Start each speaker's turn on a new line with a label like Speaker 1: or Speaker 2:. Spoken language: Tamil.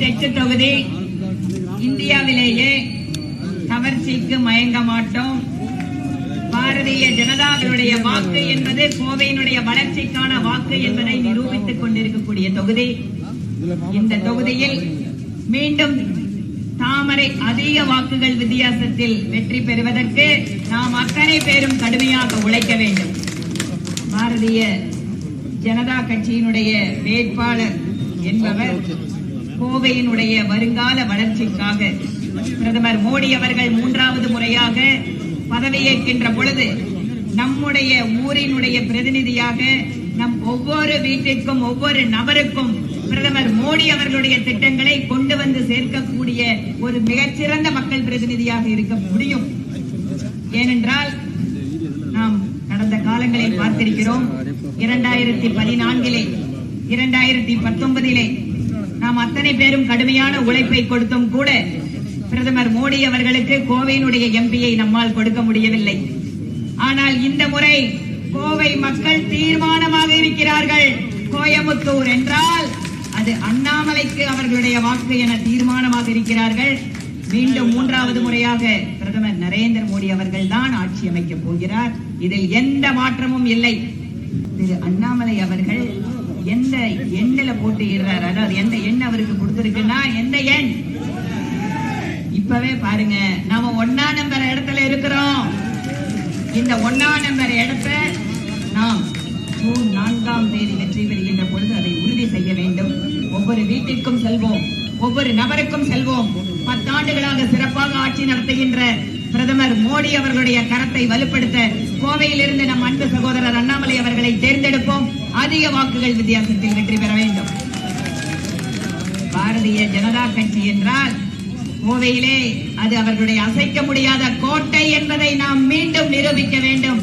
Speaker 1: தெற்கு தொகுதி இந்தியாவிலேயே கவர்ச்சிக்கு மயங்க மாட்டோம். பாரதிய ஜனதாவினுடைய வாக்கு என்பது கோவையினுடைய வளர்ச்சிக்கான வாக்கு என்பதை நிரூபித்துக் கொண்டிருக்கக்கூடிய தொகுதி. இந்த தொகுதியில் மீண்டும் தாமரை அதிக வாக்குகள் வித்தியாசத்தில் வெற்றி பெறுவதற்கு நாம் அத்தனை பேரும் கடுமையாக உழைக்க வேண்டும். பாரதிய ஜனதா கட்சியினுடைய வேட்பாளர் என்பவர் கோவையினுடைய வருங்கால வளர்ச்சிக்காக பிரதமர் மோடி அவர்கள் மூன்றாவது முறையாக பதவியேற்கின்ற பொழுது நம்முடைய ஊரினுடைய பிரதிநிதியாக நம் ஒவ்வொரு வீட்டிற்கும் ஒவ்வொரு நபருக்கும் பிரதமர் மோடி அவர்களுடைய திட்டங்களை கொண்டு வந்து சேர்க்கக்கூடிய ஒரு மிகச்சிறந்த மக்கள் பிரதிநிதியாக இருக்க முடியும். ஏனென்றால் நாம் கடந்த காலங்களில் பார்த்திருக்கிறோம் இரண்டாயிரத்தி பதினான்கிலே இரண்டாயிரத்தி பத்தொன்பதிலே நாம் அத்தனை பேரும் கடுமையான உழைப்பை கொடுத்தும் கூட பிரதமர் மோடி அவர்களுக்கு கோவையினுடைய எம்பியை நம்மால் கொடுக்க முடியவில்லை. ஆனால் இந்த முறை கோவை மக்கள் தீர்மானமாக இருக்கிறார்கள். கோயமுத்தூர் என்றால் அது அண்ணாமலைக்கு அவர்களுடைய வாக்கு என தீர்மானமாக இருக்கிறார்கள். மீண்டும் மூன்றாவது முறையாக பிரதமர் நரேந்திர மோடி அவர்கள் தான் ஆட்சி அமைக்கப் போகிறார். இதில் எந்த மாற்றமும் இல்லை. திரு அண்ணாமலை அவர்கள் போட்டுகிறார். அதாவது எந்த எண் அவருக்கு கொடுத்துருக்குன்னா எந்த எண்? இப்பவே பாருங்க நாம ஒன்னா நம்பர் இடத்துல இருக்கிறோம். இந்த ஒன்னா நம்பர் இடத்த நாம் ஜூன் நான்காம் தேதி வெற்றி பெறுகின்ற பொழுது அதை உறுதி செய்ய வேண்டும். ஒவ்வொரு வீட்டிற்கும் செல்வோம் ஒவ்வொரு நபருக்கும் செல்வோம். பத்தாண்டுகளாக சிறப்பாக ஆட்சி நடத்துகின்ற பிரதமர் மோடி அவர்களுடைய கரத்தை வலுப்படுத்த கோவையிலிருந்து நம் அன்பு சகோதரர் அண்ணாமலை அவர்களை தேர்ந்தெடுப்போம் அதிக வாக்குகள் வித்தியாசத்தில் வெற்றி பெற வேண்டும். பாரதிய ஜனதா கட்சி என்றால் கோவையிலே அது அவர்களுடைய அசைக்க முடியாத கோட்டை என்பதை நாம் மீண்டும் நிரூபிக்க வேண்டும்.